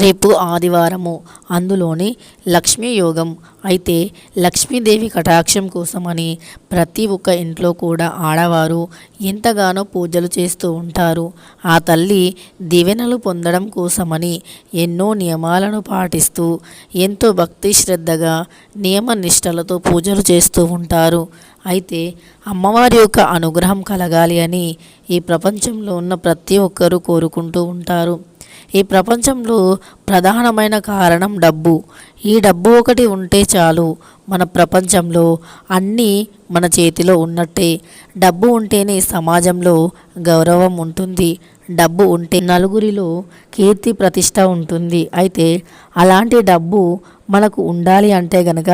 రేపు ఆదివారము. అందులోని లక్ష్మీ యోగం. అయితే లక్ష్మీదేవి కటాక్షం కోసమని ప్రతి ఒక్క ఇంట్లో కూడా ఆడవారు ఎంతగానో పూజలు చేస్తూ ఉంటారు. ఆ తల్లి దివెనలు పొందడం కోసమని ఎన్నో నియమాలను పాటిస్తూ ఎంతో భక్తి శ్రద్ధగా నియమ నిష్టలతో పూజలు చేస్తూ ఉంటారు. అయితే అమ్మవారి యొక్క అనుగ్రహం కలగాలి అని ఈ ప్రపంచంలో ఉన్న ప్రతి ఒక్కరూ కోరుకుంటూ ఉంటారు. ఈ ప్రపంచంలో ప్రధానమైన కారణం డబ్బు. ఈ డబ్బు ఒకటి ఉంటే చాలు. మన ప్రపంచంలో అన్నీ మన చేతిలో ఉన్నట్టే. డబ్బు ఉంటేనే సమాజంలో గౌరవం ఉంటుంది. డబ్బు ఉంటే నలుగురిలో కీర్తి ప్రతిష్ట ఉంటుంది. అయితే అలాంటి డబ్బు మనకు ఉండాలి అంటే గనక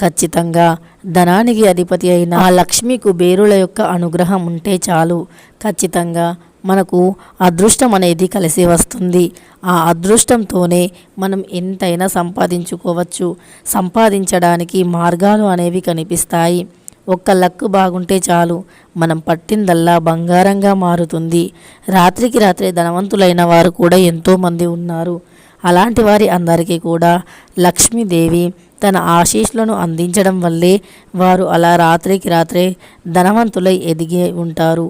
ఖచ్చితంగా ధనానికి అధిపతి అయిన ఆ లక్ష్మీ కుబేరుల యొక్క అనుగ్రహం ఉంటే చాలు. ఖచ్చితంగా మనకు అదృష్టం అనేది కలిసి వస్తుంది. ఆ అదృష్టంతోనే మనం ఎంతైనా సంపాదించుకోవచ్చు. సంపాదించడానికి మార్గాలు అనేవి కనిపిస్తాయి. ఒక్క లక్కు బాగుంటే చాలు. మనం పట్టిందల్లా బంగారంగా మారుతుంది. రాత్రికి రాత్రే ధనవంతులైన వారు కూడా ఎంతోమంది ఉన్నారు. అలాంటి వారి అందరికీ కూడా లక్ష్మీదేవి తన ఆశీస్సులను అందించడం వల్లే వారు అలా రాత్రికి రాత్రే ధనవంతులై ఎదిగి ఉంటారు.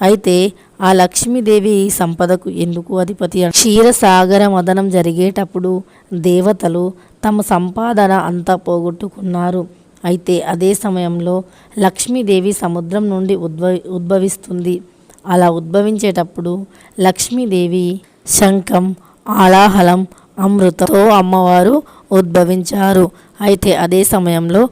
అయితే ఆ లక్ష్మీదేవి సంపదకు ఎందుకు అధిపతి క్షీరసాగర మదనం జరిగేటప్పుడు దేవతలు తమ సంపాదన అంతా పోగొట్టుకున్నారు. అయితే అదే సమయంలో లక్ష్మీదేవి సముద్రం నుండి ఉద్భవ ఉద్భవిస్తుంది. అలా ఉద్భవించేటప్పుడు లక్ష్మీదేవి శంఖం ఆలాహలం అమృతతో అమ్మవారు ఉద్భవించారు. అయితే అదే సమయంలో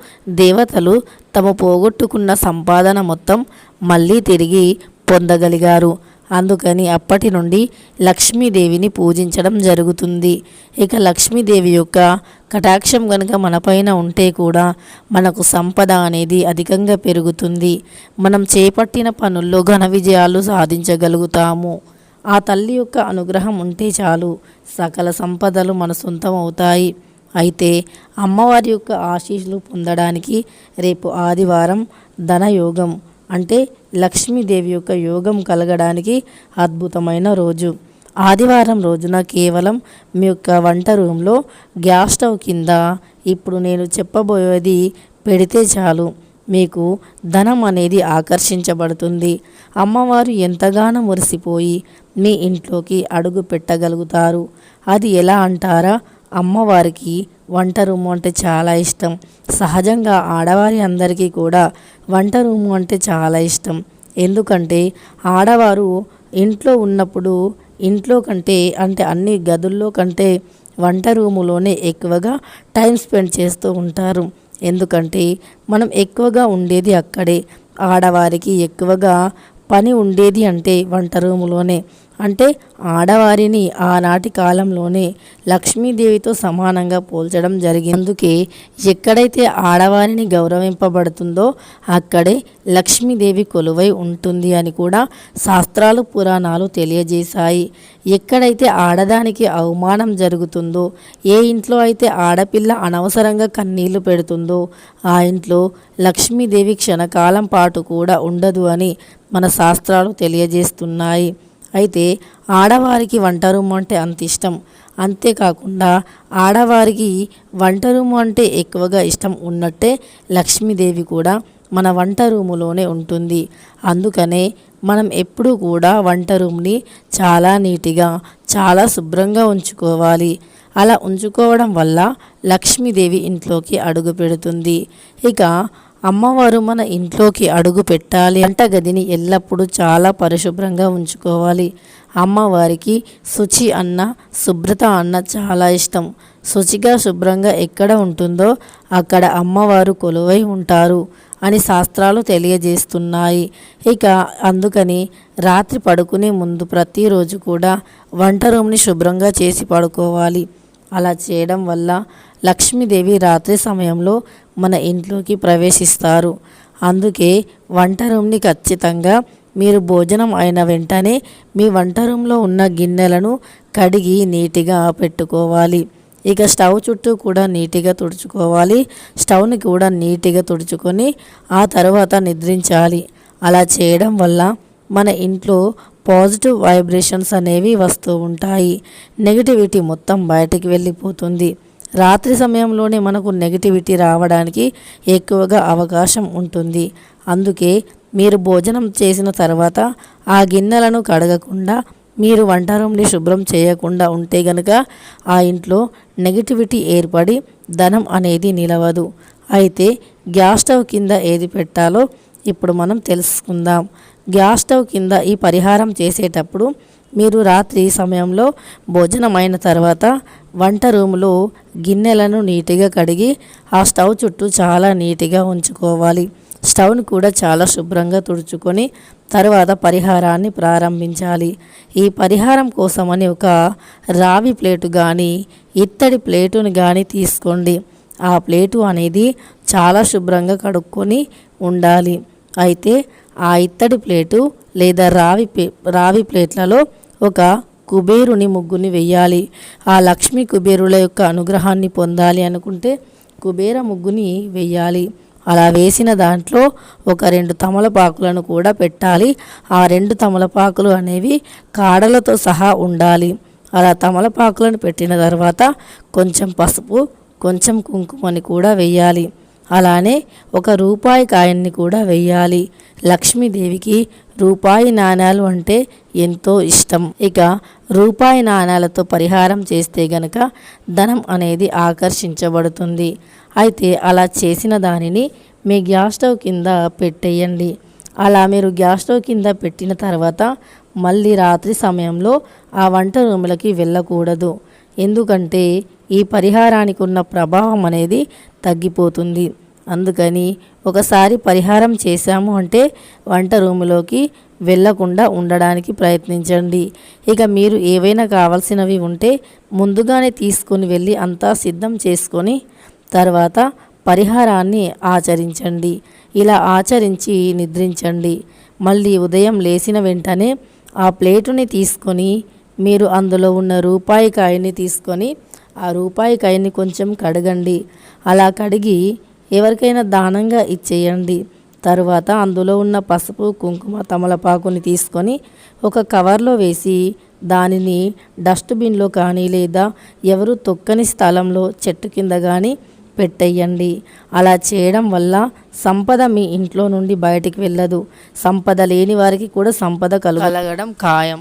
దేవతలు తమ పోగొట్టుకున్న సంపాదన మొత్తం మళ్ళీ తిరిగి పొందగలిగారు. అందుకని అప్పటి నుండి లక్ష్మీదేవిని పూజించడం జరుగుతుంది. ఇక లక్ష్మీదేవి యొక్క కటాక్షం కనుక మనపైన ఉంటే కూడా మనకు సంపద అనేది అధికంగా పెరుగుతుంది. మనం చేపట్టిన పనుల్లో ఘన విజయాలు సాధించగలుగుతాము. ఆ తల్లి యొక్క అనుగ్రహం ఉంటే చాలు. సకల సంపదలు మన సొంతం అవుతాయి. అయితే అమ్మవారి యొక్క ఆశీస్సులు పొందడానికి రేపు ఆదివారం ధనయోగం. అంటే లక్ష్మీదేవి యొక్క యోగం కలగడానికి అద్భుతమైన రోజు. ఆదివారం రోజున కేవలం మీ యొక్క వంట రూమ్లో గ్యాస్ స్టవ్ కింద ఇప్పుడు నేను చెప్పబోయేది పెడితే చాలు. మీకు ధనం అనేది ఆకర్షించబడుతుంది. అమ్మవారు ఎంతగానో మురిసిపోయి మీ ఇంట్లోకి అడుగు పెట్టగలుగుతారు. అది ఎలా అంటారా? అమ్మవారికి వంట రూము అంటే చాలా ఇష్టం. సహజంగా ఆడవారి అందరికీ కూడా వంట రూము అంటే చాలా ఇష్టం. ఎందుకంటే ఆడవారు ఇంట్లో ఉన్నప్పుడు ఇంట్లో కంటే అంటే అన్ని గదుల్లో కంటే వంట రూములోనే ఎక్కువగా టైం స్పెండ్ చేస్తూ ఉంటారు. ఎందుకంటే మనం ఎక్కువగా ఉండేది అక్కడే. ఆడవారికి ఎక్కువగా పని ఉండేది అంటే వంట రూములోనే. అంటే ఆడవారిని ఆనాటి కాలంలోనే లక్ష్మీదేవితో సమానంగా పోల్చడం జరిగింది. అందుకే ఎక్కడైతే ఆడవారిని గౌరవింపబడుతుందో అక్కడే లక్ష్మీదేవి కొలువై ఉంటుంది అని కూడా శాస్త్రాలు పురాణాలు తెలియజేశాయి. ఎక్కడైతే ఆడదానికి అవమానం జరుగుతుందో ఏ ఇంట్లో అయితే ఆడపిల్ల అనవసరంగా కన్నీళ్ళు పెడుతుందో ఆ ఇంట్లో లక్ష్మీదేవి క్షణకాలం పాటు కూడా ఉండదు అని మన శాస్త్రాలు తెలియజేస్తున్నాయి. అయితే ఆడవారికి వంట రూమ్ అంటే అంత ఇష్టం. అంతేకాకుండా ఆడవారికి వంట రూమ్ అంటే ఎక్కువగా ఇష్టం ఉన్నట్టే లక్ష్మీదేవి కూడా మన వంట రూములోనే ఉంటుంది. అందుకనే మనం ఎప్పుడూ కూడా వంట రూమ్ని చాలా నీట్గా చాలా శుభ్రంగా ఉంచుకోవాలి. అలా ఉంచుకోవడం వల్ల లక్ష్మీదేవి ఇంట్లోకి అడుగు పెడుతుంది. ఇక అమ్మవారు మన ఇంట్లోకి అడుగు పెట్టాలి. వంటగదిని ఎల్లప్పుడూ చాలా పరిశుభ్రంగా ఉంచుకోవాలి. అమ్మవారికి శుచి అన్న శుభ్రత అన్న చాలా ఇష్టం. శుచిగా శుభ్రంగా ఎక్కడ ఉంటుందో అక్కడ అమ్మవారు కొలువై ఉంటారు అని శాస్త్రాలు తెలియజేస్తున్నాయి. ఇక అందుకని రాత్రి పడుకునే ముందు ప్రతిరోజు కూడా వంట రూమ్ని శుభ్రంగా చేసి పడుకోవాలి. అలా చేయడం వల్ల లక్ష్మీదేవి రాత్రి సమయంలో మన ఇంట్లోకి ప్రవేశిస్తారు. అందుకే వంట రూమ్ని ఖచ్చితంగా మీరు భోజనం అయిన వెంటనే మీ వంట రూమ్లో ఉన్న గిన్నెలను కడిగి నీట్గా పెట్టుకోవాలి. ఇక స్టవ్ చుట్టూ కూడా నీట్గా తుడుచుకోవాలి. స్టవ్ని కూడా నీట్గా తుడుచుకొని ఆ తర్వాత నిద్రించాలి. అలా చేయడం వల్ల మన ఇంట్లో పాజిటివ్ వైబ్రేషన్స్ అనేవి వస్తూ ఉంటాయి. నెగిటివిటీ మొత్తం బయటికి వెళ్ళిపోతుంది. రాత్రి సమయంలోనే మనకు నెగిటివిటీ రావడానికి ఎక్కువగా అవకాశం ఉంటుంది. అందుకే మీరు భోజనం చేసిన తర్వాత ఆ గిన్నెలను కడగకుండా మీరు వంట రూమ్ని శుభ్రం చేయకుండా ఉంటే గనుక ఆ ఇంట్లో నెగిటివిటీ ఏర్పడి ధనం అనేది నిలవదు. అయితే గ్యాస్ స్టవ్ కింద ఏది పెట్టాలో ఇప్పుడు మనం తెలుసుకుందాం. గ్యాస్ స్టవ్ కింద ఈ పరిహారం చేసేటప్పుడు మీరు రాత్రి సమయంలో భోజనం అయిన తర్వాత వంట రూములో గిన్నెలను నీట్గా కడిగి ఆ స్టవ్ చుట్టూ చాలా నీట్గా ఉంచుకోవాలి. స్టవ్ను కూడా చాలా శుభ్రంగా తుడుచుకొని తర్వాత పరిహారాన్ని ప్రారంభించాలి. ఈ పరిహారం కోసమని ఒక రావి ప్లేటు కానీ ఇత్తడి ప్లేటుని కానీ తీసుకోండి. ఆ ప్లేటు అనేది చాలా శుభ్రంగా కడుక్కొని ఉండాలి. అయితే ఆ ఇత్తడి ప్లేటు లేదా రావి రావి ప్లేట్లలో ఒక కుబేరుని ముగ్గుని వెయ్యాలి. ఆ లక్ష్మీ కుబేరుల యొక్క అనుగ్రహాన్ని పొందాలి అనుకుంటే కుబేర ముగ్గుని వెయ్యాలి. అలా వేసిన దాంట్లో ఒక రెండు తమలపాకులను కూడా పెట్టాలి. ఆ రెండు తమలపాకులు అనేవి కాడలతో సహా ఉండాలి. అలా తమలపాకులను పెట్టిన తర్వాత కొంచెం పసుపు కొంచెం కుంకుమని కూడా వెయ్యాలి. అలానే ఒక రూపాయి కాయన్ని కూడా వెయ్యాలి. లక్ష్మీదేవికి రూపాయి నాణాలు అంటే ఎంతో ఇష్టం. ఇక రూపాయి నాణాలతో పరిహారం చేస్తే గనక ధనం అనేది ఆకర్షించబడుతుంది. అయితే అలా చేసిన దానిని మీ గ్యాస్ స్టవ్ కింద పెట్టేయండి. అలా మీరు గ్యాస్ స్టవ్ కింద పెట్టిన తర్వాత మళ్ళీ రాత్రి సమయంలో ఆ వంట రూములకి వెళ్ళకూడదు. ఎందుకంటే ఈ పరిహారానికి ఉన్న ప్రభావం అనేది తగ్గిపోతుంది. అందుకని ఒకసారి పరిహారం చేశాము అంటే వంట రూములోకి వెళ్ళకుండా ఉండడానికి ప్రయత్నించండి. ఇక మీరు ఏవైనా కావాల్సినవి ఉంటే ముందుగానే తీసుకుని వెళ్ళి అంతా సిద్ధం చేసుకొని తర్వాత పరిహారాన్ని ఆచరించండి. ఇలా ఆచరించి నిద్రించండి. మళ్ళీ ఉదయం లేచిన వెంటనే ఆ ప్లేటుని తీసుకొని మీరు అందులో ఉన్న రూపాయి కాయని తీసుకొని ఆ రూపాయి కైని కొంచెం కడగండి. అలా కడిగి ఎవరికైనా దానంగా ఇచ్చేయండి. తరువాత అందులో ఉన్న పసుపు కుంకుమ తమలపాకుని తీసుకొని ఒక కవర్లో వేసి దానిని డస్ట్బిన్లో కానీ లేదా ఎవరు తొక్కని స్థలంలో చెట్టు కింద కానీ పెట్టేయండి. అలా చేయడం వల్ల సంపద మీ ఇంట్లో నుండి బయటికి వెళ్ళదు. సంపద లేని వారికి కూడా సంపద కలగడం ఖాయం.